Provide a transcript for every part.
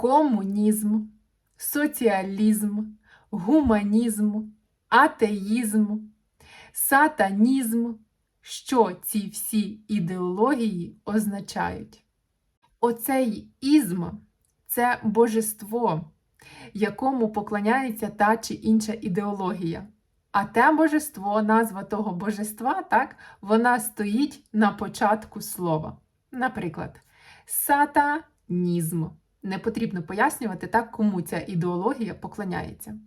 комунізм, соціалізм, гуманізм, атеїзм, сатанізм. Що ці всі ідеології означають? Оцей ізм це божество, якому поклоняється та чи інша ідеологія. А те божество, назва того божества, так, вона стоїть на початку слова. Наприклад, сатанізм. Не потрібно пояснювати, так, кому ця ідеологія поклоняється.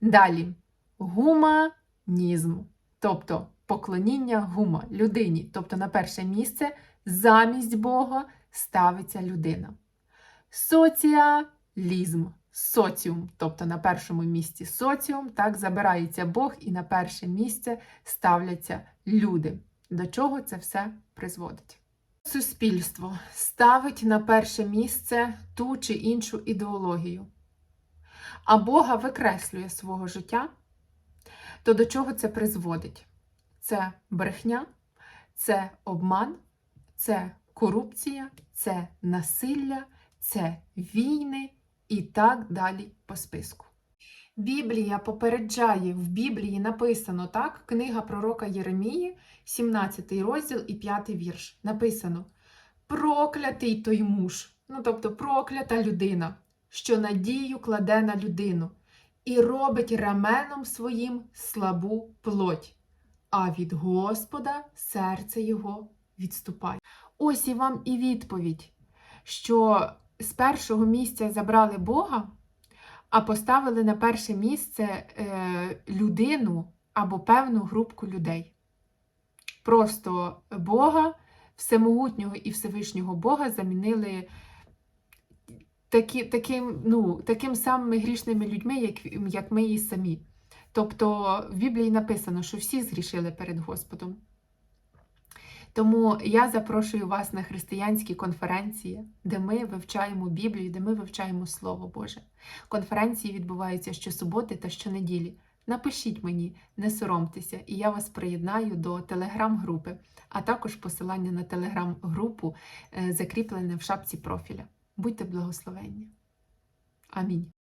Далі гуманізм, тобто поклоніння гума людині, тобто на перше місце замість Бога ставиться людина. Соціалізм, соціум, тобто на першому місці соціум, так забирається Бог, і на перше місце ставляться люди. До чого це все призводить? Суспільство ставить на перше місце ту чи іншу ідеологію, а Бога викреслює свого життя, то до чого це призводить? Це брехня, це обман, це корупція, це насилля, це війни і так далі по списку. Біблія попереджає, в Біблії написано так, книга пророка Єремії, 17 розділ і 5 вірш. Написано: Проклятий той муж, ну тобто проклята людина, що надію кладе на людину, і робить раменом своїм слабу плоть, а від Господа серце його відступає. Ось і вам і відповідь, що з першого місця забрали Бога, а поставили на перше місце е, людину або певну групку людей. Просто Бога, всемогутнього і Всевишнього Бога замінили такі, таким, ну, таким самими грішними людьми, як, як ми і самі. Тобто в Біблії написано, що всі згрішили перед Господом. Тому я запрошую вас на християнські конференції, де ми вивчаємо Біблію, де ми вивчаємо Слово Боже. Конференції відбуваються щосуботи та щонеділі. Напишіть мені, не соромтеся, і я вас приєднаю до телеграм-групи, а також посилання на телеграм-групу е, закріплене в шапці профіля. Будьте благословенні. Амінь.